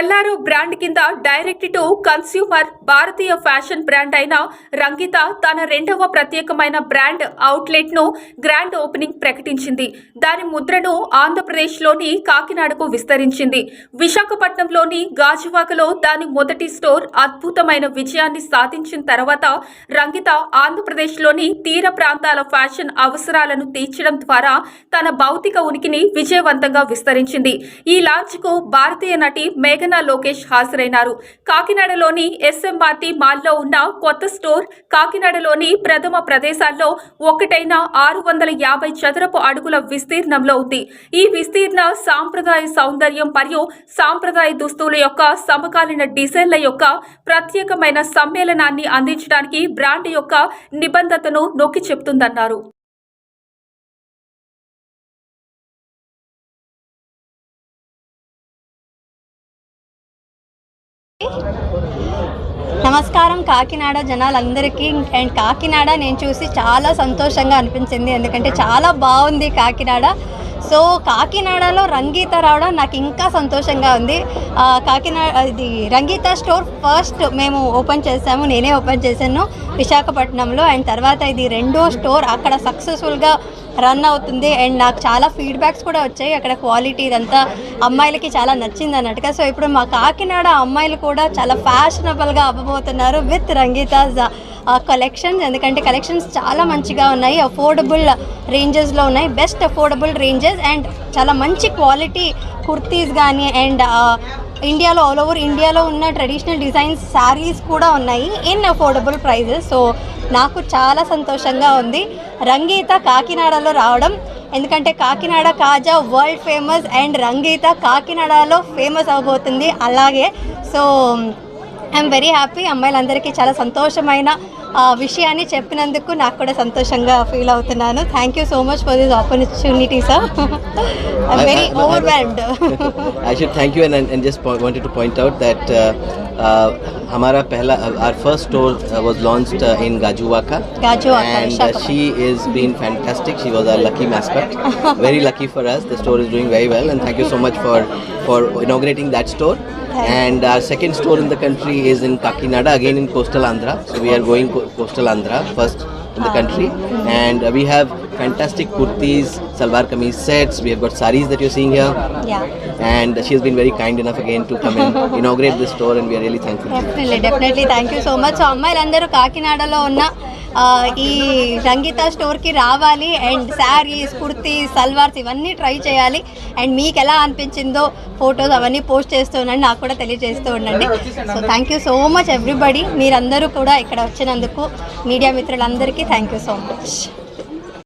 LRO brand కింద direct to consumer భారతీయ fashion brand అయిన రంగిత తన రెండవ ప్రత్యేకమైన బ్రాండ్ అవుట్లెట్ను గ్రాండ్ ఓపెనింగ్ ప్రకటించింది. దాని ముద్రను ఆంధ్రప్రదేశ్లోని కాకినాడకు విస్తరించింది. విశాఖపట్నంలోని గాజువాకలో దాని మొదటి స్టోర్ అద్భుతమైన విజయాన్ని సాధించిన తర్వాత రంగిత ఆంధ్రప్రదేశ్లోని తీర ప్రాంతాల ఫ్యాషన్ అవసరాలను తీర్చడం ద్వారా తన భౌతిక ఉనికిని విజయవంతంగా విస్తరించింది. ఈ లాంచ్కు భారతీయ నటి మేఘన్ లోకేష్ హాజరైనారు. కాకినాడలోని ఎస్ఎంఆర్టీ మాల్లో ఉన్న కొత్త స్టోర్ కాకినాడలోని ప్రథమ ప్రదేశాల్లో ఒకటైన ఆరు వందల యాభై చదరపు అడుగుల విస్తీర్ణంలో ఉంది. ఈ విస్తీర్ణ సాంప్రదాయ సౌందర్యం మరియు సాంప్రదాయ దుస్తుల యొక్క సమకాలీన డిజైన్ల యొక్క ప్రత్యేకమైన సమ్మేళనాన్ని అందించడానికి బ్రాండ్ యొక్క నిబంధతను నొక్కి చెప్తుందన్నారు. నమస్కారం కాకినాడ జనాలందరికీ. అండ్ కాకినాడ నేను చూసి చాలా సంతోషంగా అనిపించింది. ఎందుకంటే చాలా బాగుంది కాకినాడ. సో కాకినాడలో రంగీత రావడం నాకు ఇంకా సంతోషంగా ఉంది. కాకినాడ ఇది రంగీత స్టోర్ ఫస్ట్ మేము ఓపెన్ చేసాము. నేనే ఓపెన్ చేశాను విశాఖపట్నంలో. అండ్ తర్వాత ఇది రెండో స్టోర్. అక్కడ సక్సెస్ఫుల్గా రన్ అవుతుంది. అండ్ నాకు చాలా ఫీడ్బ్యాక్స్ కూడా వచ్చాయి. అక్కడ క్వాలిటీ ఇదంతా అమ్మాయిలకి చాలా నచ్చింది అన్నట్టుగా. సో ఇప్పుడు మా కాకినాడ అమ్మాయిలు కూడా చాలా ఫ్యాషనబుల్గా అవ్వబోతున్నారు విత్ రంగీతాస్ కలెక్షన్స్. ఎందుకంటే కలెక్షన్స్ చాలా మంచిగా ఉన్నాయి. అఫోర్డబుల్ రేంజెస్లో ఉన్నాయి. బెస్ట్ అఫోర్డబుల్ రేంజెస్ అండ్ చాలా మంచి క్వాలిటీ కుర్తీస్ కానీ అండ్ ఇండియాలో ఆల్ ఓవర్ ఇండియాలో ఉన్న ట్రెడిషనల్ డిజైన్స్ శారీస్ కూడా ఉన్నాయి ఇన్ అఫోర్డబుల్ ప్రైజెస్ సో నాకు చాలా సంతోషంగా ఉంది. రంగీత కాకినాడలో రావడం ఎందుకంటే Kakinada kaja world famous and Rangita కాకినాడలో ఫేమస్ అవబోతుంది అలాగే. సో ఐఎమ్ వెరీ హ్యాపీ అమ్మాయిలందరికీ చాలా సంతోషమైన విషయాన్ని చెప్పినందుకు నాకు కూడా సంతోషంగా ఫీల్ అవుతున్నాను thank you so much for this opportunity sir I'm very I- I- overwhelmed I should thank you and, and and just po- wanted to point out that uh, uh, हमारा पहला our first store uh, was launched uh, in Gajuwaka Gajuwaka, and uh, Visakhapatnam. she is been fantastic she was our lucky mascot very lucky for us the store is doing very well and thank you so much for for inaugurating that store Thank you. and our second store in the country is in Kakinada again in coastal Andhra so we are going co- coastal Andhra first in the Ah. country and uh, we have fantastic kurtis salwar kameez sets we have got saris that you're seeing here yeah and she has been very kind enough again to come and inaugurate this store and we are really thankful to you. Definitely definitely thank you so much so అమ్మాయిలందరూ కాకినాడలో ఉన్న ఆ, ఈ రంగిత స్టోర్కి రావాలి and saris kurtis salwars ఇవన్నీ try చేయాలి. And మీకు ఎలా అనిపించిందో ఫొటోస్ అవన్నీ పోస్ట్ చేస్తూ ఉండండి. నాకు కూడా తెలియజేస్తూ ఉండండి. So thank you so much everybody మీరందరూ కూడా ఇక్కడ వచ్చినందుకు మీడియా మిత్రులందరికీ థ్యాంక్ యూ సో మచ్